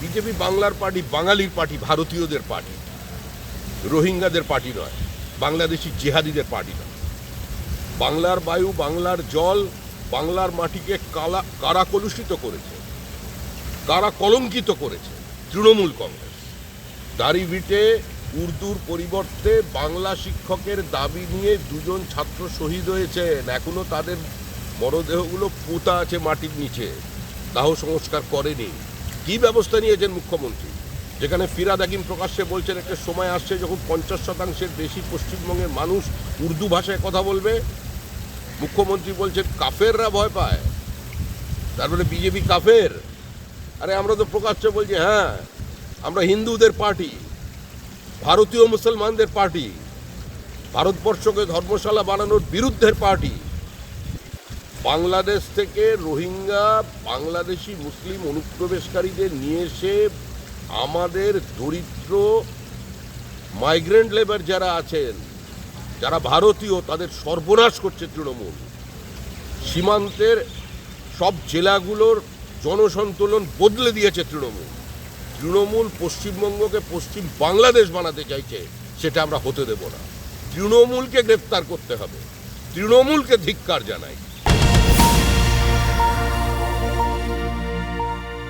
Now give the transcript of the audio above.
BJP বাংলার party বাঙালির party, ভারতীয়দের পার্টি। রোহিঙ্গাদের পার্টি নয়, বাংলাদেশি জেহাদিদের পার্টি নয়। বাংলার বায়ু, বাংলার জল, বাংলার মাটিকে কালা, কারা কলুষিত করেছে? কারা কলঙ্কিত করেছে? তৃণমূল কংগ্রেস। দাড়িভিটে উর্দুর পরিবর্তে বাংলা শিক্ষকের দাবি নিয়ে দুজন ছাত্র শহীদ হয়েছেন। এখনও তাদের মরদেহগুলো পোতা আছে মাটির নিচে। দাহ সংস্কার করেনি। কি ব্যবস্থা নিয়েছেন মুখ্যমন্ত্রী? যেখানে ফিরাদ হাকিম প্রকাশ্যে বলছেন, একটা সময় আসছে যখন পঞ্চাশ শতাংশের বেশি পশ্চিমবঙ্গের মানুষ উর্দু ভাষায় কথা বলবে। মুখ্যমন্ত্রী বলছেন, কাফেররা ভয় পায়। তারপরে বিজেপি কাফের। আরে, আমরা তো প্রকাশ্যে বলছি হ্যাঁ আমরা হিন্দুদের পার্টি, ভারতীয় মুসলমানদের পার্টি, ভারতবর্ষকে ধর্মশালা বানানোর বিরুদ্ধের পার্টি। বাংলাদেশ থেকে রোহিঙ্গা, বাংলাদেশি, মুসলিম অনুপ্রবেশকারীদের নিয়ে এসে আমাদের দরিদ্র মাইগ্রেন্ট লেবার যারা আছেন, যারা ভারতীয়, তাদের সর্বনাশ করছে তৃণমূল। সীমান্তের সব জেলাগুলোর জনসন্তুলন বদলে দিয়েছে তৃণমূল। তৃণমূল পশ্চিমবঙ্গকে পশ্চিম বাংলাদেশ বানাতে চাইছে, সেটা আমরা হতে দেব না। তৃণমূলকে গ্রেফতার করতে হবে। তৃণমূলকে ধিক্কার জানাই।